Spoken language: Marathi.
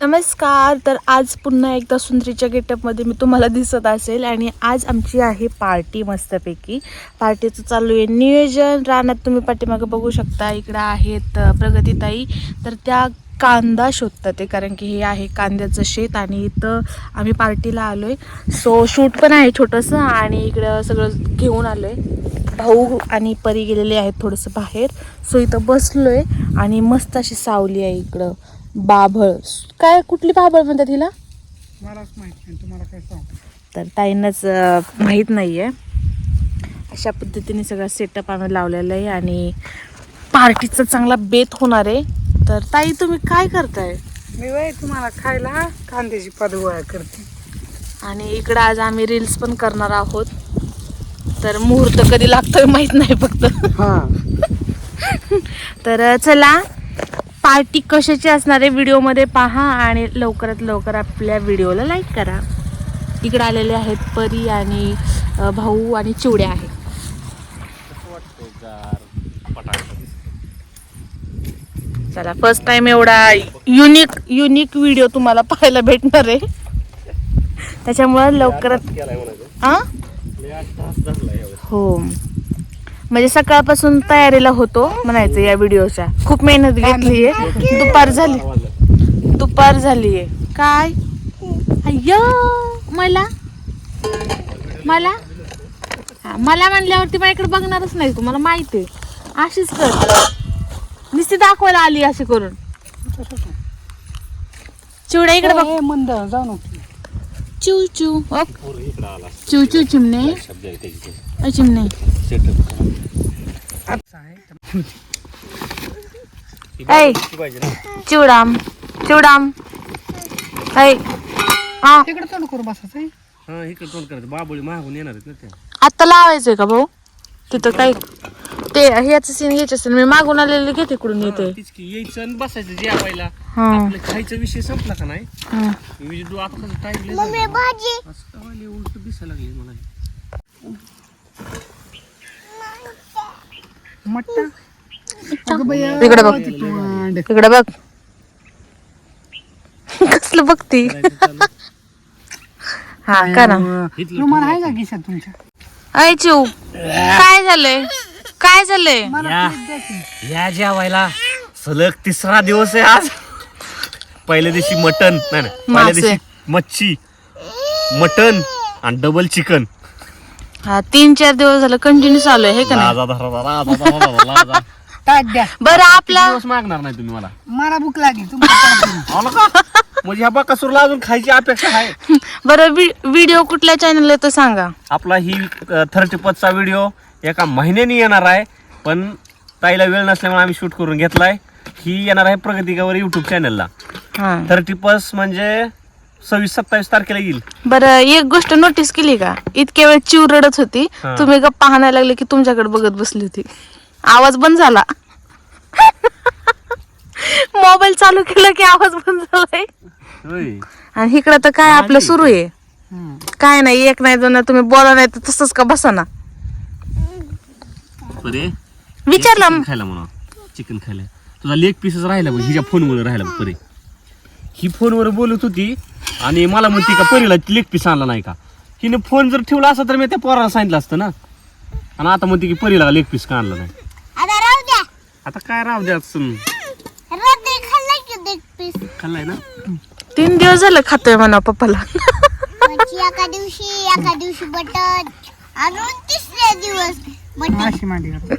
नमस्कार तर आज पुन्हा एकदा सुंदरीच्या गेटअपमध्ये मी तुम्हाला दिसत असेल आणि आज आमची आहे पार्टी मस्तपैकी. पार्टीचं चालू आहे नियोजन. रानात तुम्ही पाठीमागं बघू शकता इकडं आहेत प्रगतीताई. तर त्या कांदा शोधतात ते कारण की हे आहे कांद्याचं शेत आणि इथं आम्ही पार्टीला आलो आहे सो शूट पण आहे छोटंसं आणि इकडं सगळं घेऊन आलो आहे भाऊ आणि परी गेलेले आहेत थोडंसं बाहेर. सो इथं बसलो आहे आणि मस्त अशी सावली आहे इकडं. बाभळ. काय कुठली बाभळ म्हणतात हिला? मलाच माहिती नाही तुम्हाला काय सांग? तर ताईंनाच अं, माहीत नाही आहे अशा पद्धतीने सगळा सेटअप आम्ही लावलेला आहे आणि पार्टीचा चांगला बेत होणार आहे. तर ताई तुम्ही काय करताय? मी वय तुम्हाला खायला कांद्याची पदगोळा करते. आणि इकडं आज आम्ही रील्स पण करणार आहोत. तर मुहूर्त कधी लागतोय माहीत नाही फक्त. हा. तर चला पार्टी कशाची असणार आहे व्हिडिओमध्ये पहा आणि लवकरात लवकर आपल्या व्हिडिओला लाईक करा. इकडे आलेले आहेत परी आणि भाऊ आणि चिवड्या आहेत. चला फर्स्ट टाइम एवढा युनिक युनिक व्हिडिओ तुम्हाला पाहायला भेटणार आहे. त्याच्यामुळं लवकरात हो. म्हणजे सकाळपासून तयारीला होतो म्हणायचं या व्हिडिओच्या. खूप मेहनत घेतली आहे. दुपार झाली. दुपार झाली आहे. काय? अय्यो मला? मला? हा, मला म्हणल्यावरती माझ्याकडे बघणारच नाही तू मला माहिती आहे. अशीच कर. नुसती दाखवायला आली अशी करून. चिवडा इकडे बघ. ए, मंद जाऊ नको. चिव चिव अप. चिव चिव चिमणे. अ, ऐ चिवडाम चिवडाम. ऐ हा. तिकडे तोंड करू बसायचं आहे. हा इकडे तोंड करायचं. बाबळी मागून येणार आहेत ना त्या. लावायचंय का भाऊ? तिथं काय? ते ह्याचं सीन घ्यायचं असेल मी मागून आलेले घेते इकडून येते तीच की यायचं आणि बसायचं जेवायला. हा. आपलं खायचा विषय संपला का नाही? हा. मी तू आता कसं टाईम उलट दिसायला लागले मला. मट्टा. अगं बया, इकडे बघ. ती तोंड. बघ. कसलं बघती? हा करा. इथलं रुमाल आहे का खिशात तुमच्या? ऐ चिव काय झालंय? काय झालंय? या. या जेवायला. सलग तिसरा दिवस आहे आज. पहिल्या दिवशी मटन नाही नाही. पहिल्या मासे. दिवशी मच्छी. मटन आणि डबल चिकन हा तीन चार दिवस झालं कंटिन्यू चालू आहे हे का नाही? लाजा धरा लाजा धरा धरा, लाजा ताट द्या. बरं आपला दिवस मागणार नाही तुम्ही मला? मला भूक लागली ताट का? म्हणजे ह्या बकासूरला अजून खायची अपेक्षा आहे. बरं व्हिडिओ कुठल्या चॅनल तर सांगा. आपला ही थर्टी पदचा व्हिडिओ एका महिन्याने येणार आहे पण ताईला वेळ नसल्यामुळे आम्ही शूट करून घेतलाय. ही येणार आहे प्रगतिकावर युट्यूब चॅनलला हा. थर्टी पस म्हणजे सव्वीस सत्तावीस तारखेला येईल. बरं एक गोष्ट नोटीस केली का? इतक्या वेळ चिव रडत होती. हा. तुम्ही गप्पा हाणायला लागले की तुमच्याकडे बघत बसली होती. आवाज बंद झाला. मोबाईल चालू केला की आवाज बंद झालाय. आणि इकडं तर काय आपलं सुरू आहे. काय नाही एक नाही दोन तुम्ही बोला नाही तर तसंच का बसा ना परे विचारलं चिकन खायला म्हणा चिकन खायला. तुझा लेग पीसच राहिला बघ हिच्या फोनवर राहिला बघ परे. ही फोनवर बोलत होती आणि मला म्हणते का परीला लेग पीस आणला नाही का? हिने फोन जर ठेवला असता तर मी त्या पोराला सांगितलं असतं ना. आणि आता म्हणते की परीला लेग पीस का आणला नाही? आता राहू द्या. आता काय राव द्या खाल्लाय ना? तीन दिवस झालं खातोय म्हणा पप्पाला मच्छी एका दिवशी एका दिवशी बटन अजून तिसऱ्या दिवस मांडी घाल.